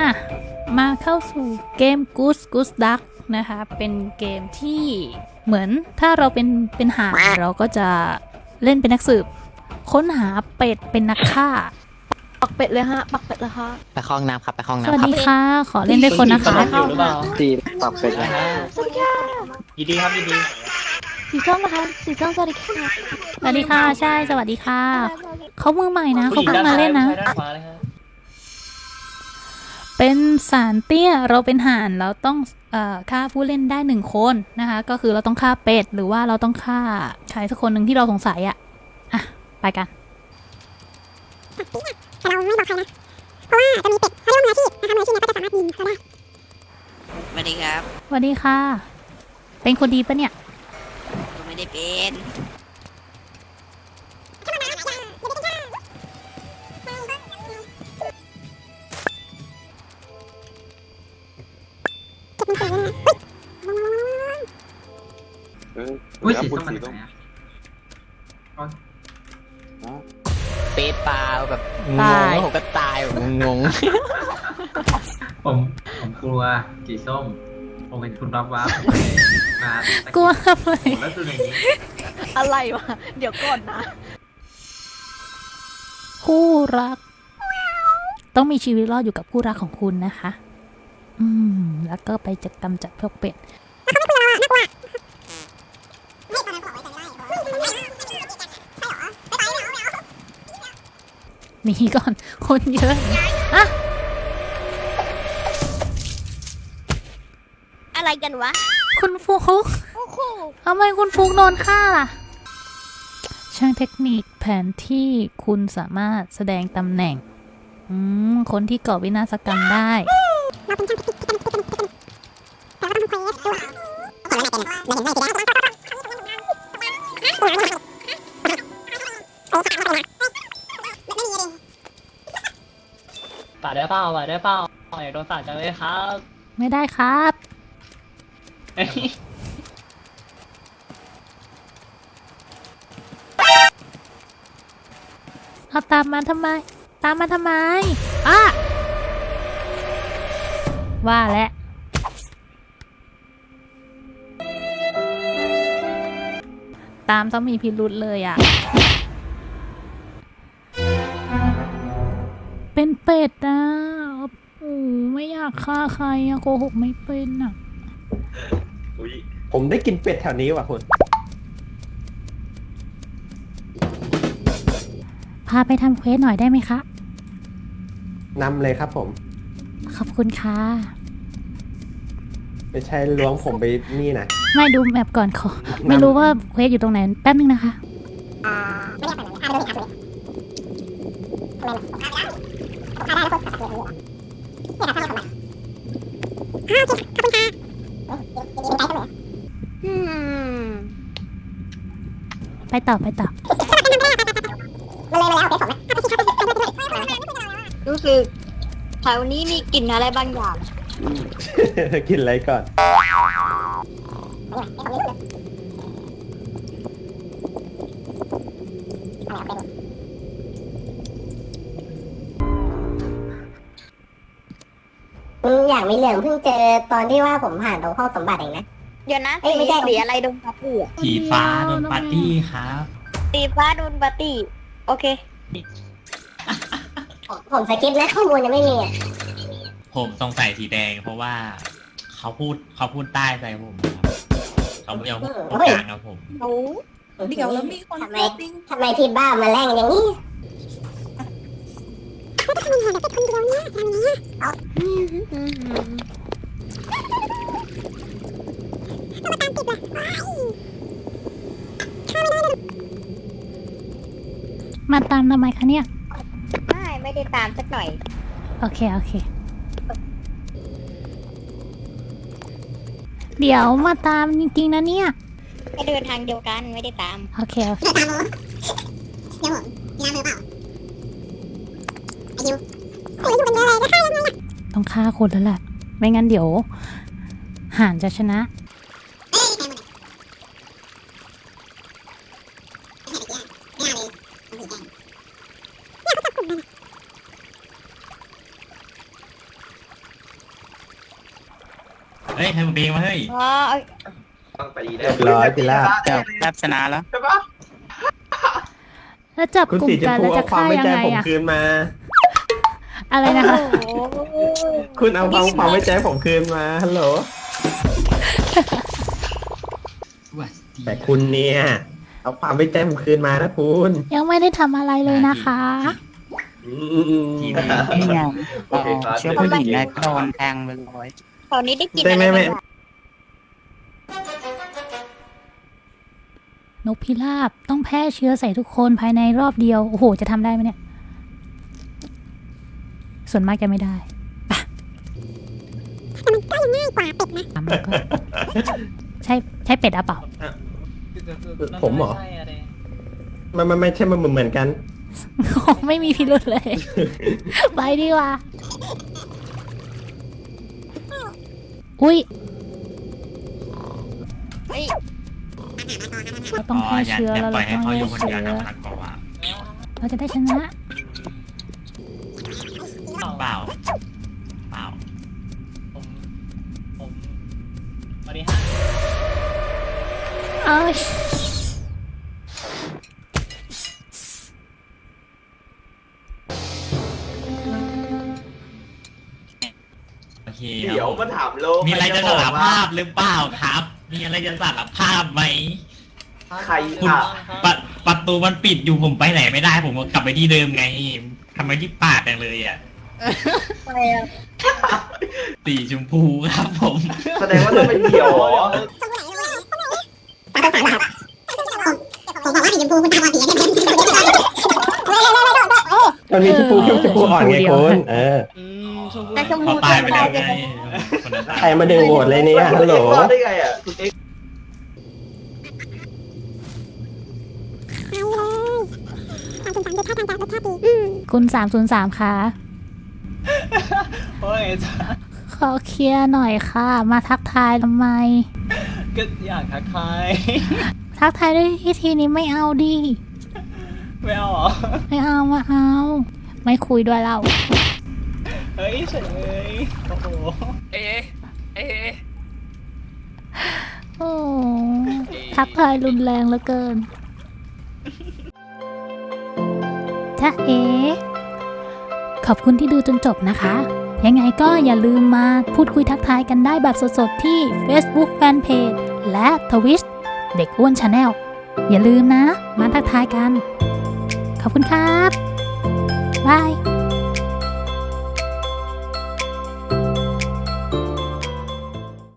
อะ มาเข้าสู่เกม Goose Goose Duck นะคะ เป็นเกมที่เหมือนถ้าเราเป็นเป็นหาเราก็จะเล่นเป็นนักสืบ ค้นหาเป็ดเป็นนักฆ่า ปักเป็ดเลยฮะ ปักเป็ดเลยฮะไปคลองน้ำครับ ไปคลองสน้ำวัสครับดีค่ะ ขอเล่นด้วยคนนะคะณอยู่หรือเปล่าตีปรับเป็นนะฮะยินดีครับยินดีสีส้มนะคะสีส้มสวัสดีค่ะสวัสดีค่ะ ใช่ สวัสดีค่ะ เขามือใหม่นะผู้เขาหญิงเพิ่งด้านมาซ้ายเล่นนะ ผู้ชายด้านขวาเลยฮะ เป็นสารเตี้ยเราเป็นห่านเราต้องเอ่อฆ่าผู้เล่นได้หนึ่งคนนะคะ ก็คือเราต้องฆ่าเป็ดหรือว่าเราต้องฆ่าใครสักคนหนึ่งที่เราสงสัยอะอะ ไปกันแต่เราไม่บอกใครนะ เพราะว่าจะมีเป็ดเขาเรียกว่ามืออาชีพนะคะมืออาชีพเนี่ยก็จะสามารถยิงเขาได้สวัสดีครับสวัสดีค่ะ เป็นคนดีปะเนี่ยผมไม่ได้เป็น เก็บหนังสือเลยนะเฮ้ยอุ้ยสีส้มสีส้มเปปลาแบบงตางยแล้วผมก็ตายแบบงงผมผมกลัวสีส้ม ผมเป็นคุณรับว้าผมเลยมาตะกลัวทำไมผมแล้วคืออย่างนี้อะไรวะ เดี๋ยวก่อนนะ คู่รัก ต้องมีชีวิตรอดอยู่กับคู่รักของคุณนะคะ อืม แล้วก็ไปจัดกำจัดพวกเป็ดไม่ตอนนั้นบอกไว้ใจไม่ได้ใช่เหรอไปไปไม่เอาไม่เอาหนีก่อน คนเยอะอะอะไรกันวะ คุณฟุกโอ้โหทำไมคุณฟุกโดนฆ่าล่ะ ช่างเทคนิคแผนที่คุณสามารถแสดงตำแหน่งอืมคนที่ก่อวินาศกรรมได้ เราเป็นช่างเทคนิคที่กันที่กันที่กันแต่เราต้องทำเควสด้วยเห็นว่าไม่เป็นเราเห็นไม่สีได้โอ้ขาดเข้าไปนะไม่มีเลยป่าได้เปล่าป่าได้เปล่าอยากโดนสาดจังเลยครับ ไม่ได้ครับเอาตามมาทำไม ตามมาทำไมอะ ว่าแล้วตามต้องมีพิรุษเลยอะ เป็นเป็ดนะโอ้ไม่อยากฆ่าใครอะโกหกไม่เป็นอะผมได้กินเป็ดแถวนี้ว่ะคุณพาไปทำเควสหน่อยได้ไหมคะ นำเลยครับผม ขอบคุณค่ะ ไม่ใช่ล้วงผมไปนี่นะไม่ดูแมปก่อนขอ ไม่รู้ว่าเควสอยู่ตรงไหน แป๊บนึงนะคะ อ่าไม่ได้ไปไหนอ่าไปดูอีกอ่าไปดูอีกทำไมล่ะผมฆ่าได้แล้วคนตัดเลยเนี่ยครับท่านผู้ชมอ้าวโอเคขอบคุณค่ะเอ้ยยินดีใจจังเลยอืมไปต่อไปต่อมันเลยมาแล้วโอเคผมนะถ้าไปที่เขาไปด้วยด้วยรู้สึก แถวนี้มีกลิ่นอะไรบางอย่างกินอะไรก่อน อืมอย่างมีเหลืองเพิ่งเจอตอนที่ว่าผมผ่านตรงห้องสมบัติเองนะ เดี๋ยวนะเอ้ยไม่ใช่สีอะไรโดนปาร์ตี้อะสีฟ้าโดนปาร์ตี้ครับสีฟ้าโดนปาร์ตี้ โอเค ผมผมสกิปนะข้อมูลยังไม่มีอะผมสงสัยสีแดง เพราะว่าเขาพูดเขาพูดใต้ใส่ผมครับเขาไม่ยอมพูดตรงกลางกับผม โอ้เดี๋ยวแล้วมีคนทำไมทำไมพี่บ้ามาแรงอย่างนี้ก็ทำยังไงแบบเป็นคนเดียวเนี่ยทำนี้เอามาตามติดเลยว้ายมาตามทำไมคะเนี่ย ไม่ไม่ได้ตามสักหน่อย โอเค โอเค เดี๋ยวมาตามจริงๆนะเนี่ย ก็เดินทางเดียวกันไม่ได้ตาม โอเค โอเคเดี๋ยวตามผมเดี๋ยวผมมีน้ำมือเปล่าไอ้ยิวไอ้ยิวเป็นอะไรก็ฆ่ายังไงล่ะต้องฆ่าคนแล้วแหละ ไม่งั้นเดี๋ยว ห่านจะชนะ เอ้ยใครมันไม่หาเด็กแย่ไม่เอาเลยมันถือแย่เนี่ยเขาจับกลุ่มกันอะ เฮ้ยใครมึงเบงมาเฮ้ยอ๋อต้องไปเรียบร้อยพิราบจับรับชนะแล้วใช่ปะแล้วจับคุณกลุ่สีมชมกันพูแล้วจะเอาความฆ่าไว้ยังใจไงผมอะคืนมา อะไรนะคะโอ้โหคุณเอาความความไว้ใจผมคืนมาฮัลโหลแต่คุณเนี่ยเอาความไว้ใจผมคืนมานะคุณยังไม่ได้ทำอะไรเลยนะคะ อืมทีนี้นี่ไงโอเคครับ เชื่อผู้หญิงแล้วโดนแทงไปเลย ตอนนี้ได้กินได้อะไหมไรแม่บางอย่างนกพิราบต้องแพร่เชื้อใส่ทุกคนภายในรอบเดียว โอ้โห จะทำได้ไหมเนี่ย ส่วนมากจะไม่ได้ปะแต่มันก็ยังง่ายกว่าเป็ดนะทำแล้วก็ใช่ใช่เป็ดอะเปล่า ผมเหรอใช่ะดิมันมันไม่ใช่มันเหมือนกัน ไม่มีพิรุธเลย ไปดีกว่า อุ้ยเฮ้ยเราต้องแพร่อย่าเชื้ออย่าแล้วปล่เราอยให้ต้องเขาอแพร่ยู่คนเดียวเชื้อนะครับบอกว่าเราจะได้ชนะเปล่าเปล่าผมผมสวัสดีฮะเอ้ย เดี๋ยวมาถามโลมีอะไรจะสารภาพหรือเปล่าครับ มีอะไรจะสารภาพไหมใครคุณอะปะประตูมันปิดอยู่ผมไปไหนไม่ได้ ผมก็กลับไปที่เดิมไงทำไมที่ปาดจังเลยอะอะไรอะสีชมพูครับผมแสดงว่าต้องเป็นเดี่ยวเหรอตาเป็นสายเหรอครับผมบอกว่าสีชมพูคุณตาบอดสีเนี่ยมันมีชมพูเข้มชมพูอ่อนไงคุณเออ แต่ชมเขาพูตายไปแล้วตัไงวคนนั้นตายใครมาดึงโหวตเลยเนี่ยฮัลโหลรอดได้ไงอะคุณเอ็กซ์เอาเลยสามสิบสามรสชาติรสชาติดีอืมคุณสามศูนย์สามค่ะ โอ้ยจ้าขอเคลียร์หน่อยค่ะ มาทักทายทำไม ก็อยากทักทาย ทักทายด้วยวิธีนี้ไม่เอาดิ ไม่เอาเหรอ ไม่เอามาเอา ไม่คุยด้วยเรา เฮ้ยเฉยเลยโอ้โหโอ้ทักทายรุนแรงเหลือเกินจ้าเอขอบคุณที่ดูจนจบนะคะ ยังไงก็อย่าลืมมาพูดคุยทักทายกันได้แบบสดๆ ที่ Facebook Fanpage และ Twitch เด็กอ้วน Channel อย่าลืมนะ มาทักทายกัน ขอบคุณครับ บาย